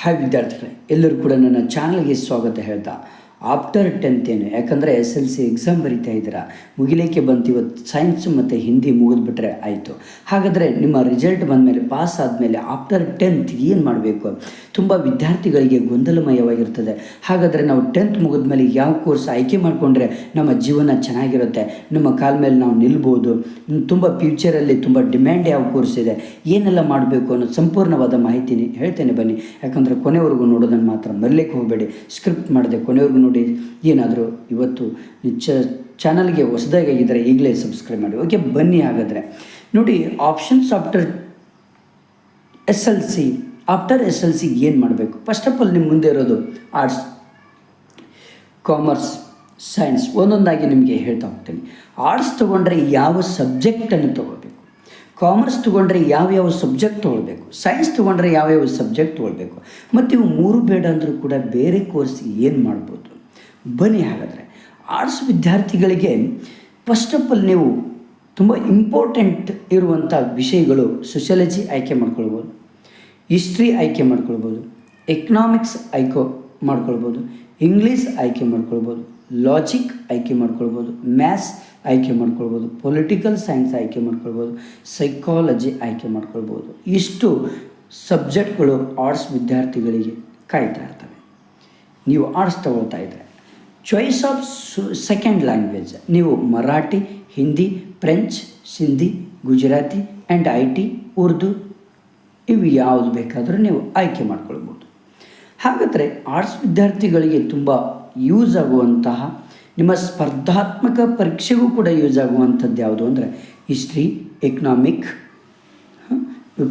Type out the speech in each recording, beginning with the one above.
Hi ವಿದ್ಯಾರ್ಥಿಗಳೇ ಎಲ್ಲರೂ ಕೂಡ ನನ್ನ ಚಾನಲ್ಗೆ ಸ್ವಾಗತ ಹೇಳ್ತಾ ಆಫ್ಟರ್ ಟೆಂತ್ ಏನು? ಯಾಕಂದರೆ ಎಸ್ ಎಲ್ ಸಿ ಎಕ್ಸಾಮ್ ಬರಿತಾ ಇದ್ದೀರಾ? ಮುಗಿಲಿಕ್ಕೆ ಬಂತು, ಇವತ್ತು ಸೈನ್ಸ್ ಮತ್ತು ಹಿಂದಿ ಮುಗಿದ್ಬಿಟ್ರೆ ಆಯಿತು. ಹಾಗಾದರೆ ನಿಮ್ಮ ರಿಸಲ್ಟ್ ಬಂದಮೇಲೆ ಪಾಸ್ ಆದಮೇಲೆ ಆಫ್ಟರ್ ಟೆಂತ್ ಏನು ಮಾಡಬೇಕು? ತುಂಬ ವಿದ್ಯಾರ್ಥಿಗಳಿಗೆ ಗೊಂದಲಮಯವಾಗಿರ್ತದೆ. ಹಾಗಾದರೆ ನಾವು ಟೆಂತ್ ಮುಗಿದ್ಮೇಲೆ ಯಾವ ಕೋರ್ಸ್ ಆಯ್ಕೆ ಮಾಡಿಕೊಂಡ್ರೆ ನಮ್ಮ ಜೀವನ ಚೆನ್ನಾಗಿರುತ್ತೆ? ನಮ್ಮ ಕಾಲ ಮೇಲೆ ನಾವು ನಿಲ್ಬೋದು. ತುಂಬ ಫ್ಯೂಚರಲ್ಲಿ ತುಂಬ ಡಿಮ್ಯಾಂಡ್ ಯಾವ ಕೋರ್ಸ್ ಇದೆ? ಏನೆಲ್ಲ ಮಾಡಬೇಕು ಅನ್ನೋ ಸಂಪೂರ್ಣವಾದ ಮಾಹಿತಿನಿ ಹೇಳ್ತೇನೆ ಬನ್ನಿ. ಯಾಕಂದರೆ ಕೊನೆವರೆಗೂ ನೋಡೋದನ್ನು ಮಾತ್ರ ಮರಲಿಕ್ಕೆ ಹೋಗಬೇಡಿ. ಸ್ಕ್ರಿಪ್ಟ್ ಮಾಡಿದೆ ಕೊನೆವರೆಗೂ ನೋಡಿ ಏನಾದರೂ ಇವತ್ತು ಚ ಚಾನಲ್ಗೆ ಹೊಸದಾಗಿದ್ದರೆ ಈಗಲೇ ಸಬ್ಸ್ಕ್ರೈಬ್ ಮಾಡಿ. ಓಕೆ, ಬನ್ನಿ ಹಾಗಾದರೆ. ನೋಡಿ options after S L C after S L C ಏನು ಮಾಡಬೇಕು? ಫಸ್ಟ್ ಆಫ್ ಆಲ್ ನಿಮ್ಮ ಮುಂದೆ ಇರೋದು ಆರ್ಟ್ಸ್ ಕಾಮರ್ಸ್ ಸೈನ್ಸ್ ಒಂದೊಂದಾಗಿ ನಿಮಗೆ ಹೇಳ್ತಾ ಹೋಗ್ತೀನಿ. ಆರ್ಟ್ಸ್ ತೊಗೊಂಡ್ರೆ ಯಾವ ಸಬ್ಜೆಕ್ಟನ್ನು ತೊಗೊಳ್ಬೇಕು? ಕಾಮರ್ಸ್ ತೊಗೊಂಡ್ರೆ ಯಾವ್ಯಾವ ಸಬ್ಜೆಕ್ಟ್ ತೊಗೊಳ್ಬೇಕು? ಸೈನ್ಸ್ ತೊಗೊಂಡ್ರೆ ಯಾವ್ಯಾವ ಸಬ್ಜೆಕ್ಟ್ ತೊಗೊಳ್ಬೇಕು? ಮತ್ತು ಇವು ಮೂರು ಬೇಡ ಅಂದರೂ ಕೂಡ ಬೇರೆ ಕೋರ್ಸ್ ಏನು ಮಾಡ್ಬೋದು? ಬನ್ನಿ ಹಾಗಾದರೆ. ಆರ್ಟ್ಸ್ ವಿದ್ಯಾರ್ಥಿಗಳಿಗೆ ಫಸ್ಟ್ ಆಫ್ ಆಲ್ ನೀವು ತುಂಬ ಇಂಪಾರ್ಟೆಂಟ್ ಇರುವಂಥ ವಿಷಯಗಳು ಸೋಷಿಯಾಲಜಿ ಆಯ್ಕೆ ಮಾಡ್ಕೊಳ್ಬೋದು. ಹಿಸ್ಟ್ರಿ ಆಯ್ಕೆ ಮಾಡ್ಕೊಳ್ಬೋದು. ಎಕನಾಮಿಕ್ಸ್ ಆಯ್ಕೆ ಮಾಡ್ಕೊಳ್ಬೋದು. ಇಂಗ್ಲೀಷ್ ಆಯ್ಕೆ ಮಾಡ್ಕೊಳ್ಬೋದು. ಲಾಜಿಕ್ ಆಯ್ಕೆ ಮಾಡ್ಕೊಳ್ಬೋದು. ಮ್ಯಾಥ್ಸ್ ಆಯ್ಕೆ ಮಾಡ್ಕೊಳ್ಬೋದು. ಪೊಲಿಟಿಕಲ್ ಸೈನ್ಸ್ ಆಯ್ಕೆ ಮಾಡ್ಕೊಳ್ಬೋದು. ಸೈಕಾಲಜಿ ಆಯ್ಕೆ ಮಾಡ್ಕೊಳ್ಬೋದು. ಇಷ್ಟು ಸಬ್ಜೆಕ್ಟ್ಗಳು ಆರ್ಟ್ಸ್ ವಿದ್ಯಾರ್ಥಿಗಳಿಗೆ ಕಾಯ್ತಾ ಇರ್ತವೆ. ನೀವು ಆರ್ಟ್ಸ್ ತಗೊಳ್ತಾ ಇದ್ದರೆ ಚಾಯ್ಸ್ ಆಫ್ ಸೆಕೆಂಡ್ ಲ್ಯಾಂಗ್ವೇಜ್ ನೀವು Marathi, Hindi French Sindhi Gujarati and I T Urdu ಇವು ಯಾವುದು ಬೇಕಾದರೂ ನೀವು ಆಯ್ಕೆ ಮಾಡ್ಕೊಳ್ಬೋದು. ಹಾಗಾದರೆ ಆರ್ಟ್ಸ್ ವಿದ್ಯಾರ್ಥಿಗಳಿಗೆ ತುಂಬ ಯೂಸ್ ಆಗುವಂತಹ, ನಿಮ್ಮ ಸ್ಪರ್ಧಾತ್ಮಕ ಪರೀಕ್ಷೆಗೂ ಕೂಡ ಯೂಸ್ ಆಗುವಂಥದ್ದು ಯಾವುದು ಅಂದರೆ ಹಿಸ್ಟ್ರಿ ಎಕನಾಮಿಕ್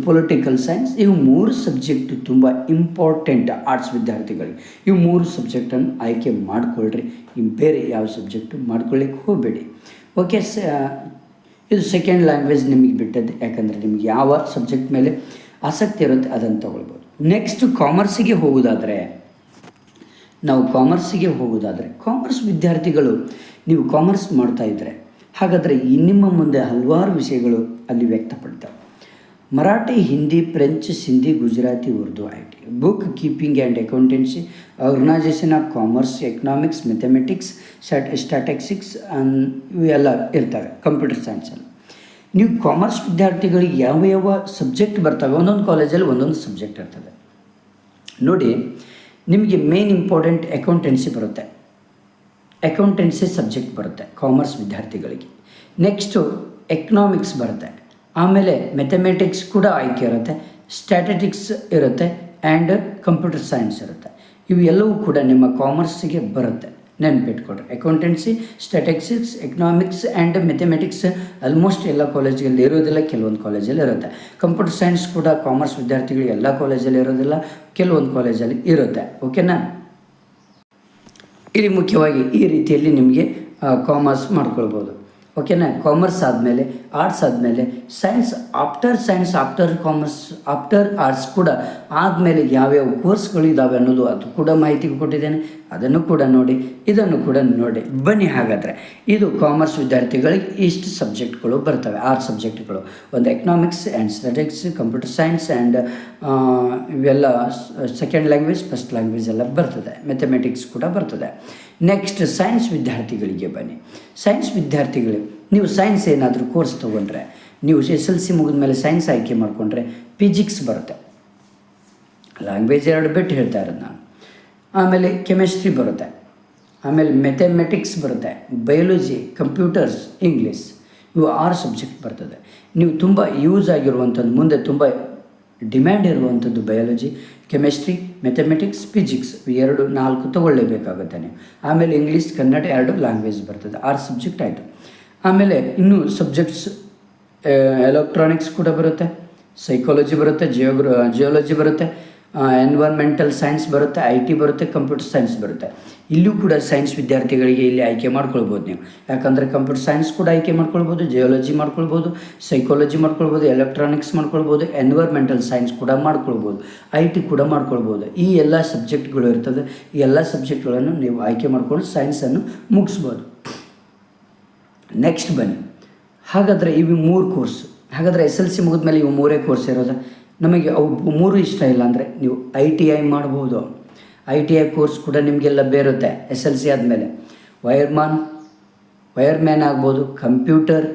ಪೊಲಿಟಿಕಲ್ ಸೈನ್ಸ್ ಇವು ಮೂರು ಸಬ್ಜೆಕ್ಟು ತುಂಬ ಇಂಪಾರ್ಟೆಂಟ್ ಆರ್ಟ್ಸ್ ವಿದ್ಯಾರ್ಥಿಗಳಿಗೆ. ಇವು ಮೂರು ಸಬ್ಜೆಕ್ಟನ್ನು ಆಯ್ಕೆ ಮಾಡಿಕೊಳ್ಳ್ರಿ ಇನ್ನು ಬೇರೆ ಯಾವ ಸಬ್ಜೆಕ್ಟು ಮಾಡ್ಕೊಳ್ಳಿಕ್ಕೆ ಹೋಗಬೇಡಿ. ಓಕೆ ಸ ಇದು ಸೆಕೆಂಡ್ ಲ್ಯಾಂಗ್ವೇಜ್ ನಿಮಗೆ ಬಿಟ್ಟದ್ದು. ಯಾಕಂದರೆ ನಿಮ್ಗೆ ಯಾವ ಸಬ್ಜೆಕ್ಟ್ ಮೇಲೆ ಆಸಕ್ತಿ ಇರುತ್ತೆ, ಅದನ್ನು ತೊಗೊಳ್ಬೋದು. ನೆಕ್ಸ್ಟ್ ಕಾಮರ್ಸಿಗೆ ಹೋಗೋದಾದರೆ, ನಾವು ಕಾಮರ್ಸಿಗೆ ಹೋಗೋದಾದರೆ ಕಾಮರ್ಸ್ ವಿದ್ಯಾರ್ಥಿಗಳು, ನೀವು ಕಾಮರ್ಸ್ ಮಾಡ್ತಾ ಇದ್ದರೆ ಹಾಗಾದರೆ ನಿಮ್ಮ ಮುಂದೆ ಹಲವಾರು ವಿಷಯಗಳು ಅಲ್ಲಿ ವ್ಯಕ್ತಪಡ್ತವೆ. Marathi, Hindi, French, Sindhi, Gujarati, Urdu I T bookkeeping and accountancy, organisation of commerce, economics mathematics stat and ಇವೆಲ್ಲ ಇರ್ತವೆ ಕಂಪ್ಯೂಟರ್ ಸೈನ್ಸಲ್ಲಿ ನೀವು ಕಾಮರ್ಸ್ ವಿದ್ಯಾರ್ಥಿಗಳಿಗೆ ಯಾವ ಯಾವ ಸಬ್ಜೆಕ್ಟ್ ಬರ್ತವೆ? ಒಂದೊಂದು ಕಾಲೇಜಲ್ಲಿ ಒಂದೊಂದು ಸಬ್ಜೆಕ್ಟ್ ಇರ್ತದೆ. ನೋಡಿ, ನಿಮಗೆ ಮೇನ್ ಇಂಪಾರ್ಟೆಂಟ್ ಅಕೌಂಟೆನ್ಸಿ ಬರುತ್ತೆ. ಅಕೌಂಟೆನ್ಸಿ ಸಬ್ಜೆಕ್ಟ್ ಬರುತ್ತೆ ಕಾಮರ್ಸ್ ವಿದ್ಯಾರ್ಥಿಗಳಿಗೆ. ನೆಕ್ಸ್ಟು ಎಕನಾಮಿಕ್ಸ್ ಬರುತ್ತೆ. ಆಮೇಲೆ ಮೆಥಮೆಟಿಕ್ಸ್ ಕೂಡ ಆಯ್ಕೆ ಇರುತ್ತೆ ಸ್ಟ್ಯಾಟಿಟಿಕ್ಸ್ ಇರುತ್ತೆ ಆ್ಯಂಡ್ ಕಂಪ್ಯೂಟರ್ ಸೈನ್ಸ್ ಇರುತ್ತೆ. ಇವೆಲ್ಲವೂ ಕೂಡ ನಿಮ್ಮ ಕಾಮರ್ಸಿಗೆ ಬರುತ್ತೆ. ನೆನಪಿಟ್ಕೊಡ್ರಿ accountancy statistics economics and mathematics almost ಎಲ್ಲ ಕಾಲೇಜ್ಗಳಲ್ಲಿ ಇರೋದಿಲ್ಲ, ಕೆಲವೊಂದು ಕಾಲೇಜಲ್ಲಿ ಇರುತ್ತೆ. ಕಂಪ್ಯೂಟರ್ ಸೈನ್ಸ್ ಕೂಡ ಕಾಮರ್ಸ್ ವಿದ್ಯಾರ್ಥಿಗಳು ಎಲ್ಲ ಕಾಲೇಜಲ್ಲಿ ಇರೋದಿಲ್ಲ, ಕೆಲವೊಂದು ಕಾಲೇಜಲ್ಲಿ ಇರುತ್ತೆ. ಓಕೆನಾ ಇಲ್ಲಿ ಮುಖ್ಯವಾಗಿ ಈ ರೀತಿಯಲ್ಲಿ ನಿಮಗೆ ಕಾಮರ್ಸ್ ಮಾಡ್ಕೊಳ್ಬೋದು. ಓಕೆನಾ ಕಾಮರ್ಸ್ ಆದಮೇಲೆ ಆರ್ಟ್ಸ್ ಆದಮೇಲೆ science after science after commerce after arts ಕೂಡ ಆದಮೇಲೆ ಯಾವ್ಯಾವ ಕೋರ್ಸ್ಗಳು ಇದ್ದಾವೆ ಅನ್ನೋದು ಅದು ಕೂಡ ಮಾಹಿತಿ ಕೊಟ್ಟಿದ್ದೇನೆ. ಅದನ್ನು ಕೂಡ ನೋಡಿ, ಇದನ್ನು ಕೂಡ ನೋಡಿ. ಬನ್ನಿ ಹಾಗಾದರೆ. ಇದು ಕಾಮರ್ಸ್ ವಿದ್ಯಾರ್ಥಿಗಳಿಗೆ ಇಷ್ಟು ಸಬ್ಜೆಕ್ಟ್ಗಳು ಬರ್ತವೆ, ಆರು ಸಬ್ಜೆಕ್ಟ್ಗಳು ಒಂದು economics and statics computer science and ಇವೆಲ್ಲ ಸೆಕೆಂಡ್ ಲ್ಯಾಂಗ್ವೇಜ್ ಫಸ್ಟ್ ಲ್ಯಾಂಗ್ವೇಜ್ ಎಲ್ಲ ಬರ್ತದೆ. ಮೆಥಮೆಟಿಕ್ಸ್ ಕೂಡ ಬರ್ತದೆ. ನೆಕ್ಸ್ಟ್ ಸೈನ್ಸ್ ವಿದ್ಯಾರ್ಥಿಗಳಿಗೆ ಬನ್ನಿ. ಸೈನ್ಸ್ ವಿದ್ಯಾರ್ಥಿಗಳು ನೀವು ಸೈನ್ಸ್ ಏನಾದರೂ ಕೋರ್ಸ್ ತೊಗೊಂಡ್ರೆ, ನೀವು ಎಸ್ ಎಲ್ ಸಿ ಮುಗಿದ ಮೇಲೆ ಸೈನ್ಸ್ ಆಯ್ಕೆ ಮಾಡಿಕೊಂಡ್ರೆ ಫಿಸಿಕ್ಸ್ ಬರುತ್ತೆ. ಲ್ಯಾಂಗ್ವೇಜ್ ಎರಡು ಬಿಟ್ಟು ಹೇಳ್ತಾ ಇರೋದು ನಾನು. ಆಮೇಲೆ ಕೆಮಿಸ್ಟ್ರಿ ಬರುತ್ತೆ. ಆಮೇಲೆ ಮೆಥಮೆಟಿಕ್ಸ್ ಬರುತ್ತೆ. ಬಯೋಲಜಿ ಕಂಪ್ಯೂಟರ್ಸ್ ಇಂಗ್ಲೀಷ್ ಇವು ಆರು ಸಬ್ಜೆಕ್ಟ್ ಬರ್ತದೆ. ನೀವು ತುಂಬ ಯೂಸ್ ಆಗಿರುವಂಥದ್ದು, ಮುಂದೆ ತುಂಬ ಡಿಮ್ಯಾಂಡ್ ಇರುವಂಥದ್ದು ಬಯಾಲಜಿ ಕೆಮಿಸ್ಟ್ರಿ ಮೆಥಮೆಟಿಕ್ಸ್ ಫಿಸಿಕ್ಸ್ ಎರಡು, ನಾಲ್ಕು ತೊಗೊಳ್ಳೇಬೇಕಾಗುತ್ತೆ ನೀವು. ಆಮೇಲೆ ಇಂಗ್ಲೀಷ್ ಕನ್ನಡ ಎರಡು ಲ್ಯಾಂಗ್ವೇಜ್ ಬರ್ತದೆ. ಆರು ಸಬ್ಜೆಕ್ಟ್ ಆಯಿತು. ಆಮೇಲೆ ಇನ್ನು ಸಬ್ಜೆಕ್ಟ್ಸ್ ಎಲೆಕ್ಟ್ರಾನಿಕ್ಸ್ ಕೂಡ ಬರುತ್ತೆ ಸೈಕಾಲಜಿ ಬರುತ್ತೆ ಜಿಯೋಗ್ರ ಜಿಯೋಲಜಿ ಬರುತ್ತೆ ಎನ್ವೈರ್ಮೆಂಟಲ್ ಸೈನ್ಸ್ ಬರುತ್ತೆ ಐ ಟಿ ಬರುತ್ತೆ ಕಂಪ್ಯೂಟರ್ ಸೈನ್ಸ್ ಬರುತ್ತೆ. ಇಲ್ಲೂ ಕೂಡ ಸೈನ್ಸ್ ವಿದ್ಯಾರ್ಥಿಗಳಿಗೆ ಇಲ್ಲಿ ಆಯ್ಕೆ ಮಾಡ್ಕೊಳ್ಬೋದು ನೀವು. ಯಾಕಂದರೆ ಕಂಪ್ಯೂಟರ್ ಸೈನ್ಸ್ ಕೂಡ ಆಯ್ಕೆ ಮಾಡ್ಕೊಳ್ಬೋದು ಜಿಯೋಲಜಿ ಮಾಡ್ಕೊಳ್ಬೋದು ಸೈಕಾಲಜಿ ಮಾಡ್ಕೊಳ್ಬೋದು ಎಲೆಕ್ಟ್ರಾನಿಕ್ಸ್ ಮಾಡ್ಕೊಳ್ಬೋದು ಎನ್ವೈರ್ಮೆಂಟಲ್ ಸೈನ್ಸ್ ಕೂಡ ಮಾಡ್ಕೊಳ್ಬೋದು ಐ ಟಿ ಕೂಡ ಮಾಡ್ಕೊಳ್ಬೋದು. ಈ ಎಲ್ಲ ಸಬ್ಜೆಕ್ಟ್ಗಳು ಇರ್ತದೆ, ಈ ಎಲ್ಲ ಸಬ್ಜೆಕ್ಟ್ಗಳನ್ನು ನೀವು ಆಯ್ಕೆ ಮಾಡ್ಕೊಂಡು ಸೈನ್ಸನ್ನು ಮುಗಿಸ್ಬೋದು. ನೆಕ್ಸ್ಟ್ ಬನ್ನಿ. ಹಾಗಾದರೆ ಇವು ಮೂರು ಕೋರ್ಸ್ ಹಾಗಾದರೆ ಎಸ್ ಎಲ್ ಸಿ ಮುಗಿದ್ಮೇಲೆ ಇವು ಮೂರೇ ಕೋರ್ಸ್ ಇರೋದು. ನಮಗೆ ಅವು ಮೂರು ಇಷ್ಟ ಇಲ್ಲ ಅಂದರೆ ನೀವು ಐ ಟಿ ಐ ಮಾಡ್ಬೋದು. ಐ ಟಿ ಐ ಕೋರ್ಸ್ ಕೂಡ ನಿಮಗೆ ಲಭ್ಯ ಇರುತ್ತೆ ಎಸ್ ಎಲ್ ಸಿ ಆದಮೇಲೆ. ವೈರ್ಮಾನ್ ವೈರ್ಮ್ಯಾನ್ ಆಗ್ಬೋದು ಕಂಪ್ಯೂಟರ್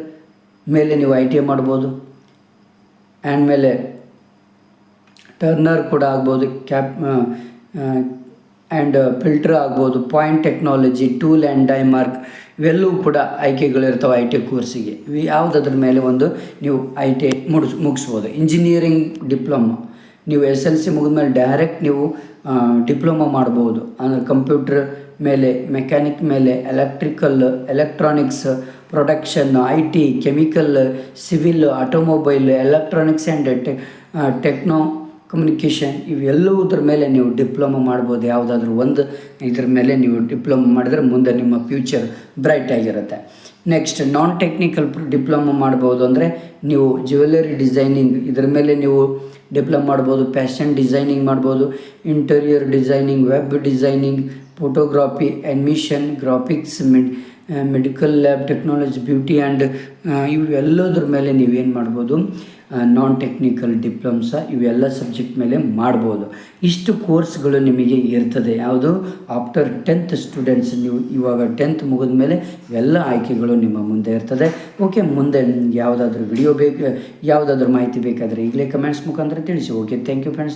ಮೇಲೆ ನೀವು ಐ ಟಿ ಐ ಮಾಡ್ಬೋದು. ಆ್ಯಂಡ್ ಮೇಲೆ ಟರ್ನರ್ ಕೂಡ ಆಗ್ಬೋದು ಕ್ಯಾಪ್ ಆ್ಯಂಡ್ ಫಿಲ್ಟರ್ ಆಗ್ಬೋದು. ಪಾಯಿಂಟ್ ಟೆಕ್ನಾಲಜಿ ಟೂಲ್ ಆ್ಯಂಡ್ ಡೈಮಾರ್ಕ್ ಇವೆಲ್ಲವೂ ಕೂಡ ಆಯ್ಕೆಗಳಿರ್ತವೆ ಐ ಟಿ ಕೋರ್ಸಿಗೆ ಇವು ಯಾವುದಾದ್ರ ಮೇಲೆ ಒಂದು ನೀವು ಐ ಟಿ ಐ ಮುಗಿಸ್ ಮುಗಿಸ್ಬೋದು. ಇಂಜಿನಿಯರಿಂಗ್ ಡಿಪ್ಲೊಮಾ ನೀವು ಎಸ್ ಎಲ್ ಸಿ ಮುಗಿದ್ಮೇಲೆ ಡೈರೆಕ್ಟ್ ನೀವು ಡಿಪ್ಲೊಮಾ ಮಾಡ್ಬೋದು. ಅಂದರೆ ಕಂಪ್ಯೂಟ್ರ್ ಮೇಲೆ ಮೆಕ್ಯಾನಿಕ್ ಮೇಲೆ electrical electronics production I T chemical civil automobile electronics and techno communication ಇವೆಲ್ಲವುದ್ರ ಮೇಲೆ ನೀವು ಡಿಪ್ಲೊಮಾ ಮಾಡ್ಬೋದು. ಯಾವುದಾದ್ರೂ ಒಂದು ಇದ್ರ ಮೇಲೆ ನೀವು ಡಿಪ್ಲೊಮಾ ಮಾಡಿದ್ರೆ ಮುಂದೆ ನಿಮ್ಮ ಫ್ಯೂಚರ್ ಬ್ರೈಟ್ ಆಗಿರುತ್ತೆ. ನೆಕ್ಸ್ಟ್ ನಾನ್ ಟೆಕ್ನಿಕಲ್ ಡಿಪ್ಲೊಮಾ ಮಾಡ್ಬೋದು ಅಂದರೆ ನೀವು ಜ್ಯುವೆಲರಿ ಡಿಸೈನಿಂಗ್ ಇದ್ರ ಮೇಲೆ ನೀವು ಡಿಪ್ಲೊಮಾ ಮಾಡ್ಬೋದು ಫ್ಯಾಷನ್ ಡಿಸೈನಿಂಗ್ ಮಾಡ್ಬೋದು interior designing web designing photography admission graphics med medical lab technology beauty and ಇವೆಲ್ಲದ್ರ ಮೇಲೆ ನೀವೇನು ಮಾಡ್ಬೋದು? ನಾನ್ ಟೆಕ್ನಿಕಲ್ ಡಿಪ್ಲೊಮ್ಸ ಇವೆಲ್ಲ ಸಬ್ಜೆಕ್ಟ್ ಮೇಲೆ ಮಾಡ್ಬೋದು. ಇಷ್ಟು ಕೋರ್ಸ್ಗಳು ನಿಮಗೆ ಇರ್ತದೆ. ಯಾವುದು? ಆಫ್ಟರ್ ಟೆಂತ್ ಸ್ಟೂಡೆಂಟ್ಸ್ ನೀವು ಇವಾಗ ಟೆಂತ್ ಮುಗಿದ ಮೇಲೆ ಎಲ್ಲ ಆಯ್ಕೆಗಳು ನಿಮ್ಮ ಮುಂದೆ ಇರ್ತದೆ. ಓಕೆ ಮುಂದೆ ಯಾವುದಾದ್ರೂ ವಿಡಿಯೋ ಬೇಕು, ಯಾವುದಾದ್ರೂ ಮಾಹಿತಿ ಬೇಕಾದರೆ ಈಗಲೇ ಕಮೆಂಟ್ಸ್ ಮುಖಾಂತರ ತಿಳಿಸಿ. Okay thank you friends